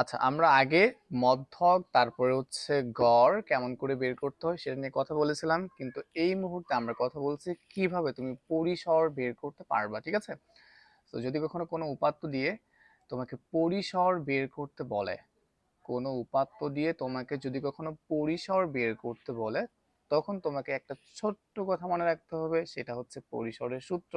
আচ্ছা আমরা আগে মধ্যক, তারপরে হচ্ছে গড় কেমন করে বের করতে হয় সেটা নিয়ে কথা বলেছিলাম। কিন্তু এই মুহূর্তে আমরা কথা বলছি কীভাবে তুমি পরিসর বের করতে পারবা, ঠিক আছে? তো যদি কখনো কোনো উপাত্ত দিয়ে তোমাকে পরিসর বের করতে বলে, কোনো উপাত্ত দিয়ে তোমাকে যদি কখনো পরিসর বের করতে বলে, তখন তোমাকে একটা ছোট্ট কথা মনে রাখতে হবে, সেটা হচ্ছে পরিসরের সূত্র।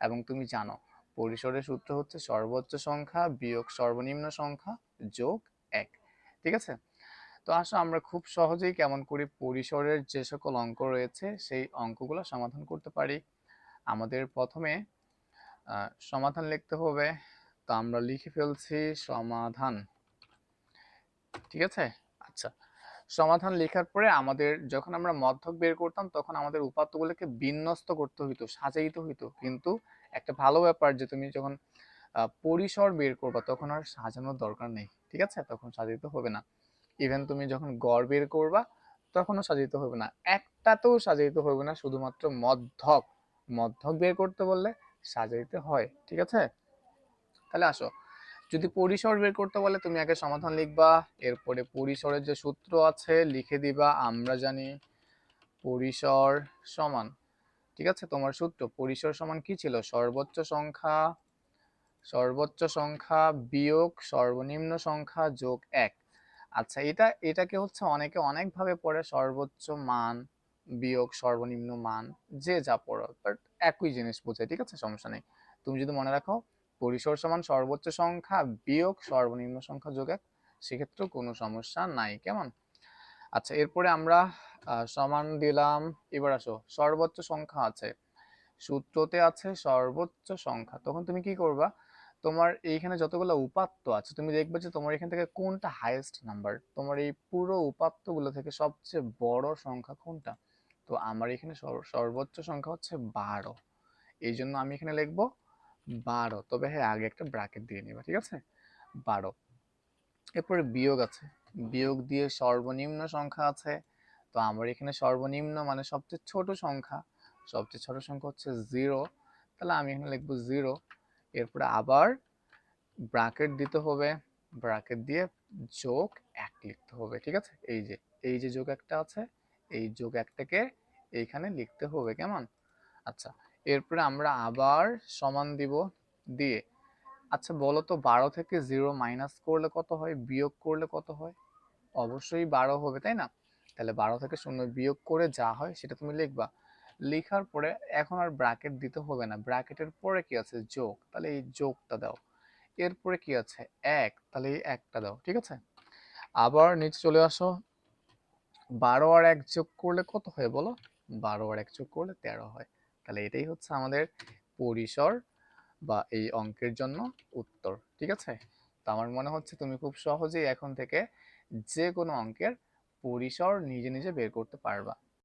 এবং তুমি জানো পরিসরের সূত্র হচ্ছে সর্বোচ্চ সংখ্যা বিয়োগ সর্বনিম্ন সংখ্যা যোগ এক। ঠিক আছে? তো আসো, আমরা খুব সহজেই কেমন করে পরিসরের যে সকল অঙ্ক রয়েছে, সেই অঙ্কগুলো সমাধান করতে পারি। আমাদের প্রথমে সমাধান লিখতে হবে। তো আমরা লিখে ফেলছি সমাধান। ঠিক আছে? আচ্ছা। সমাধান লেখার পরে আমাদের, যখন আমরা মধ্যক বের করতাম, তখন আমাদের উপাত্তগুলোকে বিন্যস্ত করতে হইতো, সাজাইতে হইতো। কিন্তু একটা ভালো ব্যাপার যে তুমি যখন পরিসর বের করবা তখন আর সাজানোর দরকার নেই, ঠিক আছে? তখন সাজাইতে হবে না। ইভেন তুমি যখন গড় বের করবা তখনও সাজাইতে হবে না। একটাতেও সাজাইতে হবে না, শুধুমাত্র মধ্যক। মধ্যক বের করতে বললে সাজাইতে হয়, ঠিক আছে? তাহলে আসো। যদি পরিসর বের করতে বলে তুমি আগে সমাধান লিখবা, এরপরে পরিসরের যে সূত্র আছে লিখে দিবা, আমরা জানি পরিসর সমান ঠিক আছে? তোমার সূত্র, পরিসর সমান কি ছিল? সর্বোচ্চ সংখ্যা সর্বোচ্চ সংখ্যা বিয়োগ সর্বনিম্ন সংখ্যা যোগ এক। আচ্ছা এটা, এটাকে হচ্ছে অনেকে অনেকভাবে পড়ে সর্বোচ্চ মান, বিয়োগ সর্বনিম্ন মান, যে যা পড়ো। বাট একই জিনিস বোঝায় ঠিক আছে? সমস্যা নেই। তুমি যদি মনে রাখো, পরিসর সমান সর্বোচ্চ সংখ্যা বিয়োগ সর্বনিম্ন সংখ্যা যোগ এক, সেক্ষেত্রেও কোনো সমস্যা নাই। কেমন? আচ্ছা এরপরে আমরা সমান দিলাম, এবার আসো, সর্বোচ্চ সংখ্যা আছে। সূত্রতে আছে সর্বোচ্চ সংখ্যা। তখন তুমি কি করবা? তোমার এইখানে যতগুলো উপাত্ত আছে, তুমি দেখবে যে তোমার এখান থেকে কোনটা হাইয়েস্ট নাম্বার তোমার এই পুরো উপাত্তগুলো থেকে সবচেয়ে বড় সংখ্যা কোনটা? তো আমার এখানে সর- সর্বোচ্চ সংখ্যা হচ্ছে বারো। এই জন্য আমি এখানে লিখব বারো। তবে হ্যাঁ আগে একটা ব্রাকেট দিয়ে নিবা, ঠিক আছে? বারো। এরপরে বিয়োগ আছে। বিয়োগ দিয়ে সর্বনিম্ন সংখ্যা আছে। তো আমার এখানে সর্বনিম্ন মানে সবচেয়ে ছোট সংখ্যা, সবচেয়ে ছোট সংখ্যা হচ্ছে জিরো তাহলে আমি এখানে লিখব জিরো এরপরে আবার ব্র্যাকেট দিতে হবে ব্র্যাকেট দিয়ে যোগ এক লিখতে হবে, ঠিক আছে? এই যে এই যে যোগ একটা আছে, এই যোগ একটাকে এইখানে লিখতে হবে, কেমন? আচ্ছা এরপরে আমরা আবার সমান দিব দিয়ে আচ্ছা বলো তো বারো থেকে জিরো মাইনাস করলে কত হয়? বিয়োগ করলে কত হয়? অবশ্যই বারো হবে, তাই না? তাহলে বারো থেকে শূন্য বিয়োগ করে যা হয় সেটা তুমি লিখবা। লেখার পরে এখন আর ব্র্যাকেট দিতে হবে না। ব্র্যাকেটের পরে কি আছে? যোগ। তাহলে এই যোগটা দাও। এরপরে কি আছে? এক। তাহলে এই একটা দাও। ঠিক আছে? আবার নিচে চলে আসো। বারো আর এক যোগ করলে কত হয় বলো? বারো আর এক যোগ করলে তেরো হয়। তাহলে এটাই হচ্ছে আমাদের পরিসর বা এই অঙ্কের জন্য উত্তর। ঠিক আছে? তো আমার মনে হচ্ছে তুমি খুব সহজেই এখন থেকে যে কোনো অঙ্কের পরিসর নিজে নিজে বের করতে পারবা।